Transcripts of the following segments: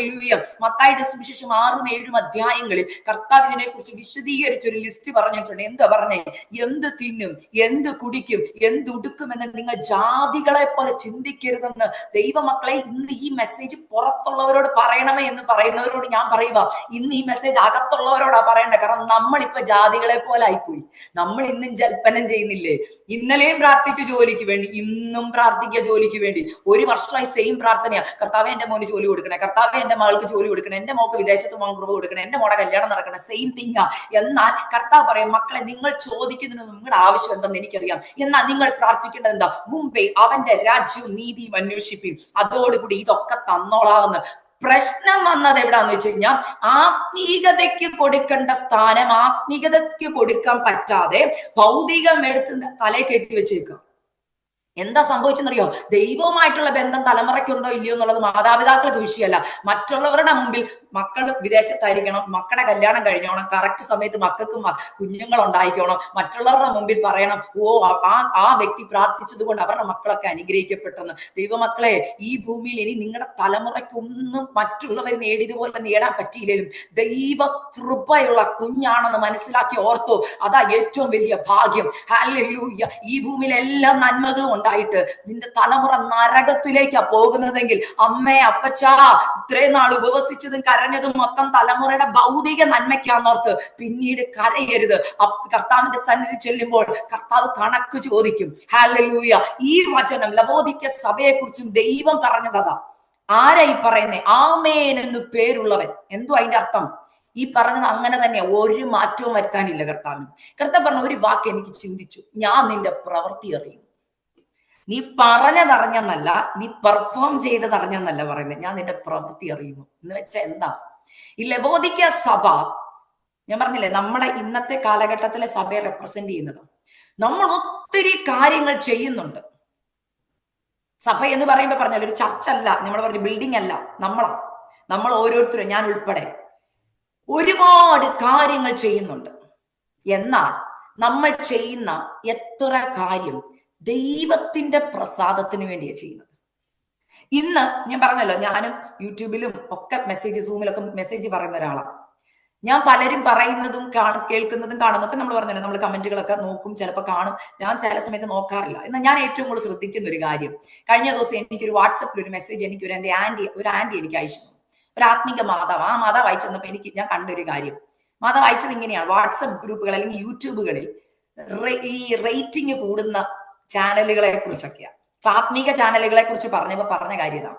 Hallelujah. മത്തായിയുടെ സുവിശേഷം ആറും ഏഴും അധ്യായങ്ങളിൽ കർത്താവ് ഇതിനെ കുറിച്ച് വിശദീകരിച്ച ഒരു ലിസ്റ്റ് പറഞ്ഞിട്ടുണ്ട്. എന്താ പറഞ്ഞേ? എന്ത് തിന്നും എന്ത് കുടിക്കും എന്ത് ഉടുക്കുമെന്ന് നിങ്ങൾ ജാതികളെ പോലെ ചിന്തിക്കരുതെന്ന് ദൈവമക്കളെ ഇന്ന് ഈ മെസ്സേജ് പുറത്തുള്ളവരോട് പറയണമേ എന്ന് പറയുന്നവരോട് ഞാൻ പറയുക ഇന്ന് ഈ മെസ്സേജ് അകത്തുള്ളവരോടാ പറയേണ്ടത് കാരണം നമ്മളിപ്പോ ജാതികളെ പോലെ ആയിപ്പോയി. നമ്മൾ ഇന്നും ജൽപ്പനം ചെയ്യുന്നില്ലേ? ഇന്നലെയും പ്രാർത്ഥിച്ചു ജോലിക്ക് വേണ്ടി ഇന്നും പ്രാർത്ഥിക്കുക ജോലിക്ക് വേണ്ടി. ഒരു വർഷമായി സെയിം പ്രാർത്ഥനയാ. കർത്താവെ എന്റെ മോന് ജോലി കൊടുക്കണേ. കർത്താവെ എന്റെ മകൾക്ക് ജോലി കൊടുക്കണം എന്റെ മോക്ക് വിദേശത്ത് പോകാൻ കുറവ് കൊടുക്കണം എന്റെ മോടെ കല്യാണം നടക്കണം സെയിം തിങ് എന്നാൽ കർത്താവ് പറയും മക്കളെ നിങ്ങൾ ചോദിക്കുന്നതിന് നിങ്ങളുടെ ആവശ്യം എന്തെന്ന് എനിക്കറിയാം. എന്നാൽ നിങ്ങൾ പ്രാർത്ഥിക്കേണ്ടത് എന്താ? മുമ്പേ അവന്റെ രാജ്യവും നീതിയും അന്വേഷിപ്പിൻ. അതോടുകൂടി ഇതൊക്കെ തന്നോളാവുന്ന. പ്രശ്നം വന്നത് എവിടാന്ന് വെച്ച് കഴിഞ്ഞാൽ ആത്മീകതയ്ക്ക് കൊടുക്കേണ്ട സ്ഥാനം ആത്മീകതയ്ക്ക് കൊടുക്കാൻ പറ്റാതെ ഭൗതികം എടുത്ത് തലേ കയറ്റി വെച്ചേക്കാം എന്താ സംഭവിച്ചെന്നറിയോ? ദൈവവുമായിട്ടുള്ള ബന്ധം തലമുറയ്ക്കുണ്ടോ ഇല്ലയോ എന്നുള്ളത് മാതാപിതാക്കൾക്ക് വിഷയമല്ല മറ്റുള്ളവരുടെ മുമ്പിൽ മക്കൾ വിദേശത്തായിരിക്കണം മക്കളുടെ കല്യാണം കഴിഞ്ഞോണം കറക്റ്റ് സമയത്ത് മക്കൾക്ക് കുഞ്ഞുങ്ങൾ ഉണ്ടായിക്കോണം മറ്റുള്ളവരുടെ മുമ്പിൽ പറയണം ഓ ആ ആ വ്യക്തി പ്രാർത്ഥിച്ചത് കൊണ്ട് അവരുടെ മക്കളൊക്കെ അനുഗ്രഹിക്കപ്പെട്ടെന്ന്. ദൈവമക്കളെ ഈ ഭൂമിയിൽ ഇനി നിങ്ങളുടെ തലമുറയ്ക്കൊന്നും മറ്റുള്ളവർ നേടിയതുപോലെ നേടാൻ പറ്റിയില്ലെങ്കിലും ദൈവ കൃപയുള്ള കുഞ്ഞാണെന്ന് മനസ്സിലാക്കി ഓർത്തോ. അതാ ഏറ്റവും വലിയ ഭാഗ്യം. ഈ ഭൂമിയിൽ എല്ലാ നന്മകളും ഉണ്ടായിട്ട് നിന്റെ തലമുറ നരകത്തിലേക്കാ പോകുന്നതെങ്കിൽ അമ്മേ അപ്പച്ചാ ഇത്രയും നാൾ ഉപവസിച്ചതും കരഞ്ഞതും മൊത്തം തലമുറയുടെ ഭൗതിക നന്മയ്ക്കാന്നോർത്ത് പിന്നീട് കരയരുത്. കർത്താവിന്റെ സന്നിധി ചെല്ലുമ്പോൾ കർത്താവ് കണക്ക് ചോദിക്കും. ഹാലലൂയ ഈ വചനം ലബോധിക്ക സഭയെ കുറിച്ചും ദൈവം പറഞ്ഞതാ. ആരായി പറയുന്നേ? ആമേൻ എന്ന് പേരുള്ളവൻ. എന്തോ അതിന്റെ അർത്ഥം? ഈ പറഞ്ഞത് അങ്ങനെ തന്നെയാ. ഒരു മാറ്റവും വരുത്താനില്ല കർത്താവിന്. കർത്താവ് പറഞ്ഞ ഒരു വാക്ക് എനിക്ക് ചിന്തിച്ചു. ഞാൻ നിന്റെ പ്രവൃത്തി അറിയും. നീ പറഞ്ഞതറിഞ്ഞെന്നല്ല നീ പെർഫോം ചെയ്തതറിഞ്ഞെന്നല്ല പറയുന്നത് ഞാൻ നിന്റെ പ്രവൃത്തി അറിയുന്നു. എന്ന് വെച്ചാൽ എന്താ? ഈ ലബോധിക്ക സഭ ഞാൻ പറഞ്ഞില്ലേ നമ്മുടെ ഇന്നത്തെ കാലഘട്ടത്തിലെ സഭയെ റെപ്രസെന്റ് ചെയ്യുന്നത്. നമ്മൾ ഒത്തിരി കാര്യങ്ങൾ ചെയ്യുന്നുണ്ട്. സഭ എന്ന് പറയുമ്പോൾ പറഞ്ഞാൽ ഒരു ചർച്ച അല്ല നമ്മൾ പറഞ്ഞ ബിൽഡിംഗ് അല്ല നമ്മളാ. നമ്മൾ ഓരോരുത്തരും ഞാൻ ഉൾപ്പെടെ ഒരുപാട് കാര്യങ്ങൾ ചെയ്യുന്നുണ്ട്. എന്നാൽ നമ്മൾ ചെയ്യുന്ന എത്ര കാര്യം ദൈവത്തിന്റെ പ്രസാദത്തിന് വേണ്ടിയാണ് ചെയ്യുന്നത്. ഇന്ന് ഞാൻ പറഞ്ഞല്ലോ ഞാനും യൂട്യൂബിലും ഒക്കെ മെസ്സേജ് സൂമിലൊക്കെ മെസ്സേജ് പറയുന്ന ഒരാളാണ് ഞാൻ പലരും പറയുന്നതും കാണും കേൾക്കുന്നതും കാണുന്നു അപ്പൊ നമ്മൾ പറഞ്ഞല്ലോ നമ്മൾ കമന്റുകളൊക്കെ നോക്കും ചിലപ്പോൾ കാണും. ഞാൻ ചില സമയത്ത് നോക്കാറില്ല. എന്നാൽ ഞാൻ ഏറ്റവും കൂടുതൽ ശ്രദ്ധിക്കുന്ന ഒരു കാര്യം കഴിഞ്ഞ ദിവസം എനിക്കൊരു വാട്സപ്പിൽ ഒരു മെസ്സേജ് എനിക്ക് ഒരു എന്റെ ആന്റി ഒരു ആന്റി എനിക്ക് അയച്ചു. ഒരു ആത്മീക മാതാവ്. ആ മാതാവ് അയച്ചെന്നപ്പോ എനിക്ക് ഞാൻ കണ്ട ഒരു കാര്യം. മാതാവ് അയച്ചത് ഇങ്ങനെയാണ്. വാട്സപ്പ് ഗ്രൂപ്പുകൾ അല്ലെങ്കിൽ യൂട്യൂബുകളിൽ ഈ റേറ്റിംഗ് കൂടുന്ന ചാനലുകളെ കുറിച്ചൊക്കെയാണ് ആത്മീക ചാനലുകളെ കുറിച്ച് പറഞ്ഞപ്പോ പറഞ്ഞ കാര്യം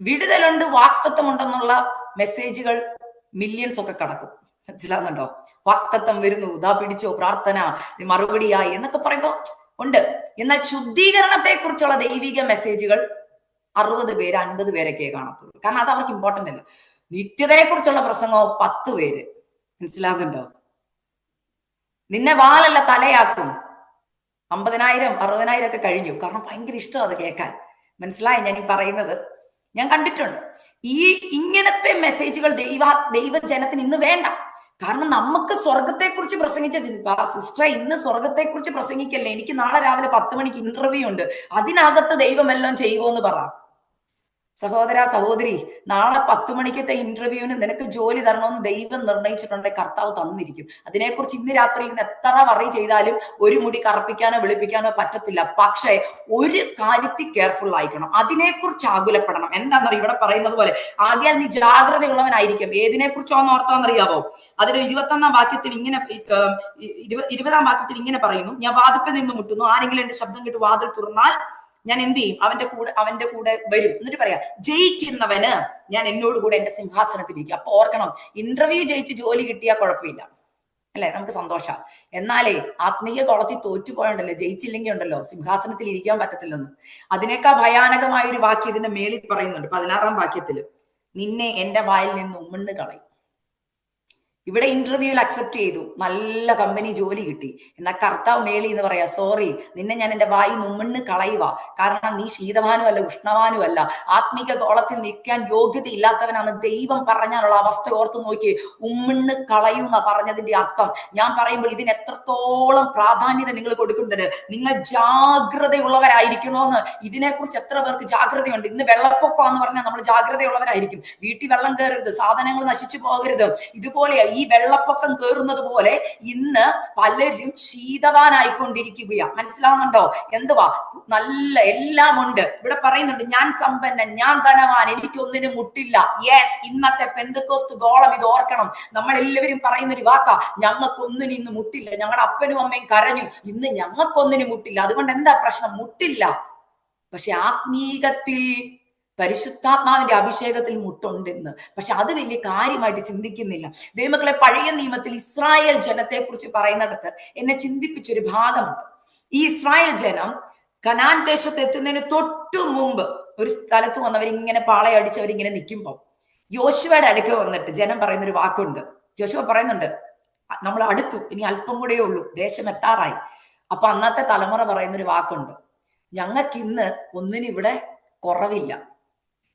വിടുതലുണ്ട് വാക്തത്വമുണ്ടെന്നുള്ള മെസ്സേജുകൾ മില്യൺസ് ഒക്കെ കടക്കും. മനസ്സിലാകുന്നുണ്ടോ വാക്തത്വം വരുന്നു ഇതാ പിടിച്ചോ പ്രാർത്ഥന മറുപടിയായി എന്നൊക്കെ പറയുമ്പോ ഉണ്ട്. എന്നാൽ ശുദ്ധീകരണത്തെ കുറിച്ചുള്ള ദൈവിക മെസ്സേജുകൾ അറുപത് പേര് അൻപത് പേരൊക്കെ കാണത്തുള്ളൂ. കാരണം അത് അവർക്ക് ഇമ്പോർട്ടന്റ് അല്ല. നിത്യതയെ കുറിച്ചുള്ള പ്രസംഗമോ പത്ത് പേര്. മനസ്സിലാകുന്നുണ്ടോ നിന്നെ വാലല്ല തലയാക്കും. അമ്പതിനായിരം അറുപതിനായിരം ഒക്കെ കഴിഞ്ഞു. കാരണം ഭയങ്കര ഇഷ്ടം അത് കേൾക്കാൻ. മനസ്സിലായി? ഞാൻ ഈ പറയുന്നത്. ഞാൻ കണ്ടിട്ടുണ്ട്. ഈ ഇങ്ങനത്തെ മെസ്സേജുകൾ ദൈവ ദൈവജനത്തിന് ഇന്ന് വേണ്ട. കാരണം നമുക്ക് സ്വർഗത്തെ കുറിച്ച് പ്രസംഗിച്ച സിസ്റ്റർ ഇന്ന് സ്വർഗത്തെ കുറിച്ച് പ്രസംഗിക്കല്ലേ? എനിക്ക് നാളെ രാവിലെ പത്ത് മണിക്ക് ഇന്റർവ്യൂ ഉണ്ട്. അതിനകത്ത് ദൈവമെല്ലാം ചെയ്യുമോ എന്ന് പറ. സഹോദര സഹോദരി നാളെ പത്ത് മണിക്കത്തെ ഇന്റർവ്യൂവിന് നിനക്ക് ജോലി തരണമെന്ന് ദൈവം നിർണയിച്ചിട്ടുണ്ടെങ്കിൽ കർത്താവ് തന്നിരിക്കും. അതിനെക്കുറിച്ച് ഇന്ന് രാത്രി ഇന്ന് എത്ര വറി ചെയ്താലും ഒരു മുടി കറപ്പിക്കാനോ വിളിപ്പിക്കാനോ പറ്റത്തില്ല. പക്ഷേ ഒരു കാര്യത്തിൽ കെയർഫുൾ ആയിക്കണം അതിനെക്കുറിച്ച് ആകുലപ്പെടണം. എന്താണെന്നറിയ? ഇവിടെ പറയുന്നത് പോലെ ആകെ നീ ജാഗ്രതയുള്ളവനായിരിക്കും. ഏതിനെ കുറിച്ചാന്ന് ഓർത്താന്നറിയാവോ അതിൽ ഇരുപത്തൊന്നാം വാക്യത്തിൽ ഇങ്ങനെ ഇരുപതാം വാക്യത്തിൽ ഇങ്ങനെ പറയുന്നു. ഞാൻ വാതിൽക്കൽ നിന്ന് മുട്ടുന്നു. ആരെങ്കിലും എന്റെ ശബ്ദം കേട്ട് വാതിൽ തുറന്നാൽ ഞാൻ എന്ത് ചെയ്യും? അവന്റെ കൂടെ അവന്റെ കൂടെ വരും. എന്നിട്ട് പറയാ ജയിക്കുന്നവന് ഞാൻ എന്നോട് കൂടെ എന്റെ സിംഹാസനത്തിലിരിക്കും. അപ്പൊ ഓർക്കണം ഇന്റർവ്യൂ ജയിച്ച് ജോലി കിട്ടിയാൽ കുഴപ്പമില്ല. അല്ലെ? നമുക്ക് സന്തോഷം. എന്നാലേ ആത്മീയ കുളത്തിൽ തോറ്റുപോയുണ്ടല്ലോ ജയിച്ചില്ലെങ്കിൽ ഉണ്ടല്ലോ? സിംഹാസനത്തിൽ ഇരിക്കാൻ പറ്റത്തില്ലെന്ന്. അതിനേക്കാൾ ഭയാനകമായ ഒരു വാക്യം ഇതിന്റെ മേളിൽ പറയുന്നുണ്ട് പതിനാറാം വാക്യത്തിൽ നിന്നെ എന്റെ വായിൽ നിന്ന് ഉമ്മണ്ണ് കളയും. ഇവിടെ ഇന്റർവ്യൂവിൽ അക്സെപ്റ്റ് ചെയ്തു. നല്ല കമ്പനി ജോലി കിട്ടി. എന്നാ കർത്താവ് മേളി എന്ന് പറയാ സോറി നിന്നെ ഞാൻ എന്റെ വായി നുമ്മണ്ണ് കളയുക കാരണം നീ ശീതവാനും അല്ല ഉഷ്ണവാനും അല്ല. ആത്മീക ഗോളത്തിൽ നിൽക്കാൻ യോഗ്യത ഇല്ലാത്തവനാണ് ദൈവം പറഞ്ഞാലുള്ള അവസ്ഥ ഓർത്ത് നോക്കി ഉമ്മിണ്ണ് കളയുന്ന പറഞ്ഞതിന്റെ അർത്ഥം. ഞാൻ പറയുമ്പോൾ ഇതിന് എത്രത്തോളം പ്രാധാന്യത നിങ്ങൾ കൊടുക്കുന്നുണ്ട്? നിങ്ങൾ ജാഗ്രതയുള്ളവരായിരിക്കണോന്ന്. ഇതിനെക്കുറിച്ച് എത്ര പേർക്ക് ജാഗ്രതയുണ്ട്? ഇന്ന് വെള്ളപ്പൊക്കം എന്ന് പറഞ്ഞാൽ നമ്മൾ ജാഗ്രതയുള്ളവരായിരിക്കും. വീട്ടിൽ വെള്ളം കയറരുത് സാധനങ്ങൾ നശിച്ചു പോകരുത്. ഇതുപോലെ ഈ വെള്ളപ്പൊക്കം കയറുന്നത് പോലെ ഇന്ന് പലരും ശീതവാനായിക്കൊണ്ടിരിക്കുകയാണ് മനസ്സിലാവുന്നുണ്ടോ? എന്തുവാ? നല്ല എല്ലാം ഉണ്ട്. ഇവിടെ പറയുന്നുണ്ട് ഞാൻ സമ്പന്നൻ ഞാൻ ധനവാൻ എനിക്കൊന്നിനും മുട്ടില്ല. യെസ് ഇന്നത്തെ പെന്തക്കോസ്ത് ഗോളം ഇത് ഓർക്കണം. നമ്മൾ എല്ലാവരും പറയുന്ന ഒരു വാക്കാ ഞങ്ങൾക്കൊന്നിനും ഇന്ന് മുട്ടില്ല. ഞങ്ങളുടെ അപ്പനും അമ്മയും കരഞ്ഞു. ഇന്ന് ഞങ്ങൾക്കൊന്നിനും മുട്ടില്ല. അതുകൊണ്ട് എന്താ പ്രശ്നം? മുട്ടില്ല. പക്ഷെ ആത്മീകത്തിൽ പരിശുദ്ധാത്മാവിന്റെ അഭിഷേകത്തിൽ മുട്ടുണ്ടെന്ന്. പക്ഷെ അത് വലിയ കാര്യമായിട്ട് ചിന്തിക്കുന്നില്ല. ദൈവമക്കളെ പഴയ നിയമത്തിൽ ഇസ്രായേൽ ജനത്തെ കുറിച്ച് പറയുന്നിടത്ത് എന്നെ ചിന്തിപ്പിച്ചൊരു ഭാഗമുണ്ട്. ഈ ഇസ്രായേൽ ജനം കനാൻ ദേശത്ത് എത്തുന്നതിന് തൊട്ടു മുമ്പ് ഒരു സ്ഥലത്ത് വന്നവർ ഇങ്ങനെ പാളയടിച്ച് അവരിങ്ങനെ നിൽക്കുമ്പോൾ യോശുവയുടെ അടുക്ക വന്നിട്ട് ജനം പറയുന്ന ഒരു വാക്കുണ്ട്. യോശുവ പറയുന്നുണ്ട് നമ്മൾ അടുത്തു ഇനി അല്പം കൂടെ ഉള്ളൂ ദേശം എത്താറായി. അപ്പൊ അന്നത്തെ തലമുറ പറയുന്ന ഒരു വാക്കുണ്ട് ഞങ്ങൾക്ക് ഇന്ന് ഒന്നിനും ഇവിടെ കുറവില്ല.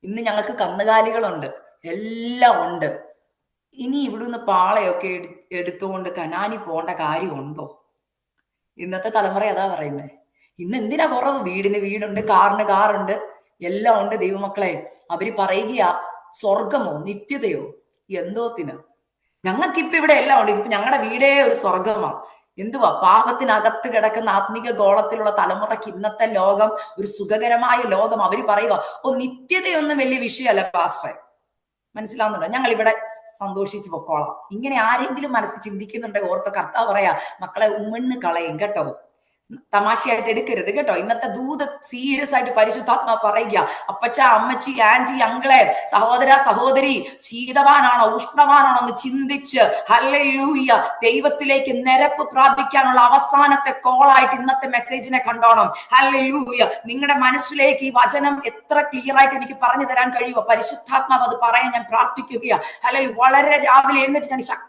ഇന്ന് ഞങ്ങൾക്ക് കന്നുകാലികളുണ്ട്. എല്ലാം ഉണ്ട്. ഇനി ഇവിടുന്ന് പാളയൊക്കെ എടുത്തുകൊണ്ട് കനാനി പോണ്ട കാര്യമുണ്ടോ? ഇന്നത്തെ തലമുറ അതാ പറയുന്നത് ഇന്ന് എന്തിനാ കുറവ്? വീടിന് വീടുണ്ട് കാറിന് കാറുണ്ട് എല്ലാം ഉണ്ട് ദൈവമക്കളെ. അവർ പറയുകയാ സ്വർഗമോ നിത്യതയോ എന്തോത്തിന് ഞങ്ങൾക്കിപ്പൊ ഇവിടെ എല്ലാം ഉണ്ട്. ഇപ്പൊ ഞങ്ങളുടെ വീടേ ഒരു സ്വർഗമാ. എന്തുവാ? പാപത്തിനകത്ത് കിടക്കുന്ന ആത്മീക ഗോളത്തിലുള്ള തലമുറയ്ക്ക് ഇന്നത്തെ ലോകം ഒരു സുഖകരമായ ലോകം. അവർ പറയുക ഓ നിത്യതയൊന്നും വലിയ വിഷയമല്ല പാസ്റ്ററെ. മനസ്സിലാവുന്നുണ്ടോ? ഞങ്ങൾ ഇവിടെ സന്തോഷിച്ച് പൊക്കോളാം. ഇങ്ങനെ ആരെങ്കിലും മനസ്സിൽ ചിന്തിക്കുന്നുണ്ടെങ്കിൽ ഓർത്ത കർത്താവ് പറയാ മക്കളെ ഉമ്മണ്ണ് കളയും കേട്ടോ. തമാശയായിട്ട് എടുക്കരുത് കേട്ടോ. ഇന്നത്തെ ദൂത സീരിയസ് ആയിട്ട് പരിശുദ്ധാത്മാ പറയുക അപ്പച്ച അമ്മച്ചി ആന്റി അങ്കിളെ സഹോദര സഹോദരി ശീതവാനാണോ ഉഷ്ണവാനാണോ എന്ന് ചിന്തിച്ച് ഹല്ലേലൂയ ദൈവത്തിലേക്ക് നിരപ്പ് പ്രാപിക്കാനുള്ള അവസാനത്തെ കോളായിട്ട് ഇന്നത്തെ മെസ്സേജിനെ കണ്ടോണം. ഹല്ലേലൂയ നിങ്ങളുടെ മനസ്സിലേക്ക് ഈ വചനം എത്ര ക്ലിയർ ആയിട്ട് എനിക്ക് പറഞ്ഞു തരാൻ കഴിയുമോ പരിശുദ്ധാത്മാവ് അത് പറയാൻ ഞാൻ പ്രാർത്ഥിക്കുകയാണ് അല്ലെങ്കിൽ വളരെ രാവിലെ എഴുന്നേറ്റ് ഞാൻ ശക്തം